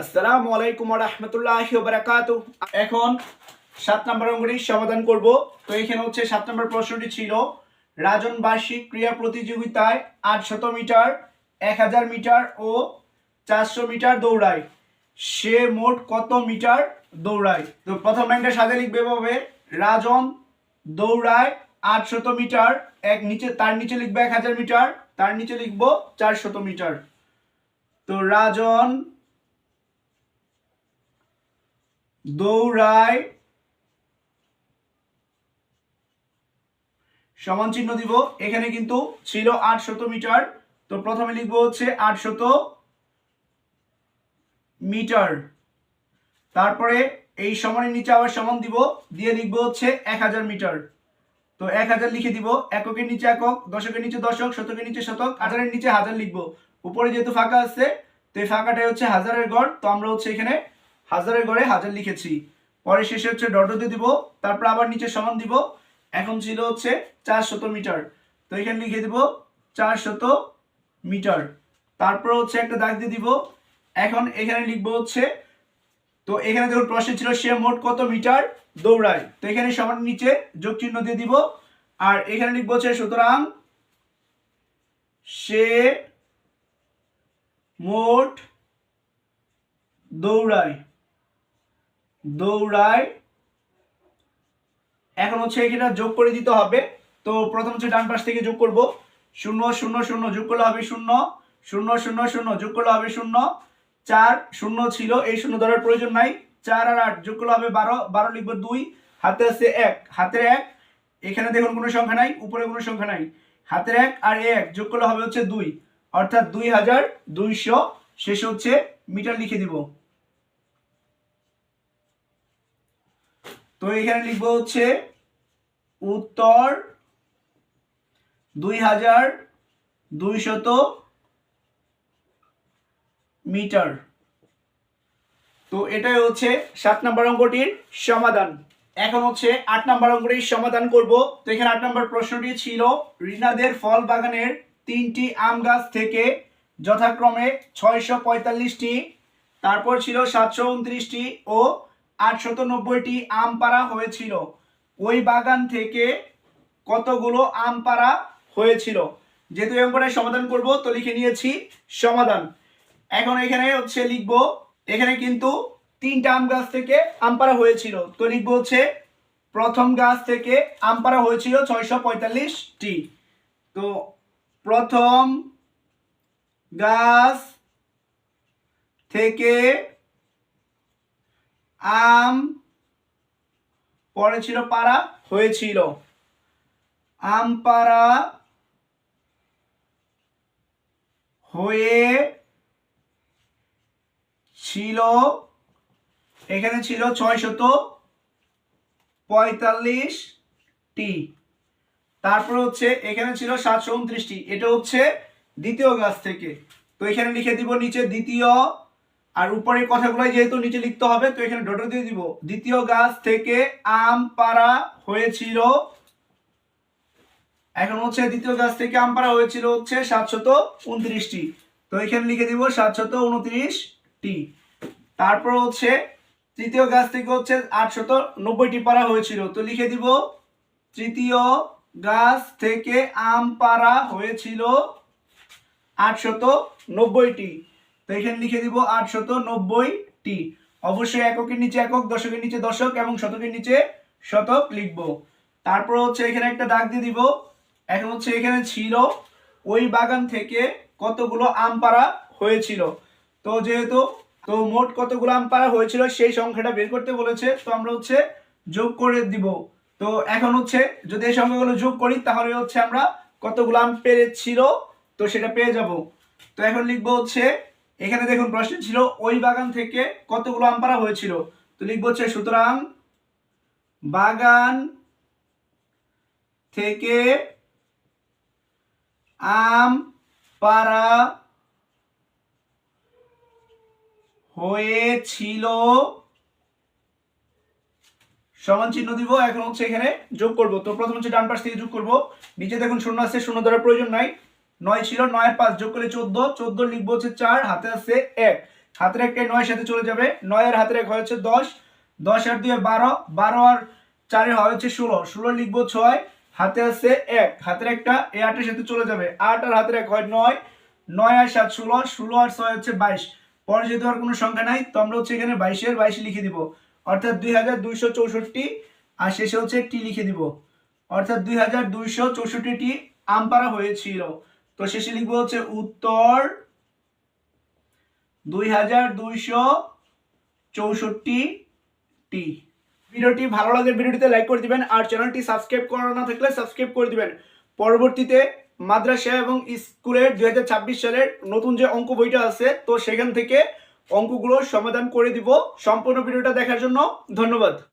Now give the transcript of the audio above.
আসসালামু আলাইকুম রহমতুল্লাহ বারাকাত এখন সাত নম্বর অঙ্কটির সমাধান করব। তো এখানে হচ্ছে সাত নম্বর প্রশ্নটি ছিল, রাজন বার্ষিক ক্রীড়া প্রতিযোগিতায় আটশত মিটার এক হাজার মিটার ও চারশো মিটার দৌড়ায়। সে মোট কত মিটার দৌড়ায়? তো প্রথম ব্যাংকটা সাজে লিখবে এভাবে, রাজন দৌড়ায় আটশত মিটার, এক নিচে, তার নিচে লিখবে এক হাজার মিটার, তার নিচে লিখব চারশত মিটার। তো রাজন দৌড়ায়। সমান চিহ্ন দিব। এখানে কিন্তু ছিল আটশত মিটার। তো প্রথমে লিখব হচ্ছে আটশত মিটার। তারপরে এই সমানের নিচে আবার সমান দিব। দিয়ে লিখব হচ্ছে এক হাজার মিটার। তো এক হাজার লিখে দিব। এককের নিচে একক, দশকের নিচে দশক, শতকের নিচে শতক হাজারের নিচে হাজার লিখব। উপরে যেহেতু ফাঁকা আছে, তো এই ফাঁকাটাই হচ্ছে হাজারের গড়। তো আমরা হচ্ছে এখানে হাজারের গড়ে হাজার লিখেছি। পরে শেষে হচ্ছে ডটতে দিব, তারপর আবার নিচে সমান দিব। এখন ছিল হচ্ছে চার শত মিটার। তো এখানে লিখে দিব চার শত মিটার। তারপর হচ্ছে একটা দাগ দিয়ে দিব। এখন এখানে লিখব হচ্ছে, তো এখানে দেখুন প্রশ্ন ছিল সে মোট কত মিটার দৌড়ায়। তো এখানে সমান নিচে যোগ চিহ্ন দিয়ে দিব। আর এখানে লিখব হচ্ছে সুতরাং সে মোট দৌড়ায়। দৌড়ায়। এখন হচ্ছে এখানে যোগ করে দিতে হবে। তো প্রথম হচ্ছে ডান পাশ থেকে যোগ করব। শূন্য শূন্য শূন্য, যোগ করলে হবে শূন্য। শূন্য শূন্য শূন্য, যোগ করলে হবে শূন্য। চার, শূন্য ছিল, এই শূন্য ধরার প্রয়োজন নাই। চার আর আট, যোগ করলে হবে বারো। বারো লিখব দুই। হাতে আছে এক। হাতের এক, এখানে দেখুন কোনো সংখ্যা নাই, উপরে কোনো সংখ্যা নাই। হাতের এক আর এক, যোগ করলে হবে হচ্ছে দুই। অর্থাৎ দুই হাজার দুইশো, শেষে হচ্ছে মিটার লিখে দিব। তো এখানে লিখব হচ্ছে উত্তর দুই হাজার দুইশত মিটার। তো এটাই হচ্ছে সাত নম্বর অঙ্কটির সমাধান। এখন হচ্ছে আট নম্বর অঙ্কটির সমাধান করব। তো এখানে আট নম্বর প্রশ্নটি ছিল, রিনাদের ফল বাগানের তিনটি আম গাছ থেকে যথাক্রমে ছয়শো পঁয়তাল্লিশটি, তারপর ছিল সাতশো উনত্রিশটি ও আটশত নব্বইটি আম পাড়া হয়েছিল। ওই বাগান থেকে কতগুলো আম পাড়া হয়েছিল? যেহেতু এই অঙ্কটার সমাধান করব, তো লিখে নিয়েছি সমাধান। এখন এখানে হচ্ছে লিখব, এখানে কিন্তু তিনটা আম গাছ থেকে আম পাড়া হয়েছিল। তো লিখব হচ্ছে, প্রথম গাছ থেকে আম পাড়া হয়েছিল ছয়শো পঁয়তাল্লিশটি তো প্রথম গাছ থেকে আম, পরে ছিল পাড়া, হয়েছিল। আম পাড়া হয়ে ছিল এখানে ছিল ছয় শত পঁয়তাল্লিশটি। তারপর হচ্ছে এখানে ছিল সাতশো উনত্রিশটি। এটা হচ্ছে দ্বিতীয় গাছ থেকে। তো এখানে লিখে দিব নিচে দ্বিতীয় আর উপরের কথাগুলো যেহেতু নিচে লিখতে হবে, তো এখানে ডট দিয়ে দিব। দ্বিতীয় গাছ থেকে আম পাড়া হয়েছিল, এখন হচ্ছে দ্বিতীয় গাছ থেকে আম পাড়া হয়েছিল হচ্ছে সাতশত উনত্রিশটি। তো এখানে লিখে দিব সাতশত উনত্রিশটি। তারপর হচ্ছে তৃতীয় গাছ থেকে হচ্ছে আটশত নব্বইটি পাড়া হয়েছিল। তো লিখে দিব, তৃতীয় গাছ থেকে আম পাড়া হয়েছিল আটশত নব্বইটি। এখানে লিখে দিব আটশত নব্বইটি। অবশ্যই এককের নিচে একক, দশকের নিচে দশক এবং শতকের নিচে শতক লিখব। তারপর হচ্ছে এখানে একটা দাগ দিয়ে দিব। এখন হচ্ছে এখানে ছিল ওই বাগান থেকে কতগুলো আম পাড়া হয়েছিল। তো যেহেতু, তো মোট কতগুলো আম পাড়া হয়েছিল সেই সংখ্যাটা বের করতে বলেছে, তো আমরা হচ্ছে যোগ করে দিব। তো এখন হচ্ছে যদি এই সংখ্যাগুলো যোগ করি, তাহলে হচ্ছে আমরা কতগুলো আম পেরেছিল, তো সেটা পেয়ে যাব। তো এখন লিখব হচ্ছে এখানে দেখুন প্রশ্ন ছিল, ওই বাগান থেকে কতগুলো আম পাড়া হয়েছিল? তো লিখব হচ্ছে, সুতরাং বাগান থেকে আম পাড়া হয়েছিল। সমান চিহ্ন দিব, এখন হচ্ছে এখানে যোগ করব। তো প্রথম হচ্ছে ডান পাশ থেকে যোগ করব। নিচে দেখুন শূন্য আছে, শূন্য ধরার প্রয়োজন নাই। নয় ছিল নয় পাঁচ যোগ করলে চোদ্দ চোদ্দ লিখব হচ্ছে চার হাতে আছে এক। হাতের একটা নয়ের সাথে চলে যাবে। নয়ের হাতের এক হচ্ছে দশ দশ আর দুয়ে বারো বারো আর চারে হয় হচ্ছে ষোলো ষোলো লিখব ছয় হাতে আছে এক। হাতের একটা এ আটের সাথে চলে যাবে। আট আর হাতের এক হয় নয় নয় আর সাত ষোলো ষোলো আর ছয় হচ্ছে বাইশ। পরে যেহেতু আর কোনো সংখ্যা নাই, তো আমরা হচ্ছে এখানে বাইশের বাইশ লিখে দিব। অর্থাৎ দুই হাজার দুইশো চৌষট্টি, আর শেষে হচ্ছে টি লিখে দিব। অর্থাৎ দুই হাজার দুইশো চৌষট্টিটি আম পাড়া হয়েছিল। তো শেষে লিখব হচ্ছে উত্তর দুই হাজার দুইশো চৌষট্টি টি। ভিডিওটি ভালো লাগলে ভিডিওটিতে লাইক করে দিবেন আর চ্যানেলটি সাবস্ক্রাইব করা না থাকলে সাবস্ক্রাইব করে দিবেন। পরবর্তীতে মাদ্রাসা এবং স্কুলের দুই হাজার ছাব্বিশ সালের নতুন যে অঙ্ক বইটা আছে, তো সেখান থেকে অঙ্কগুলো সমাধান করে দিব। সম্পূর্ণ ভিডিওটা দেখার জন্য ধন্যবাদ।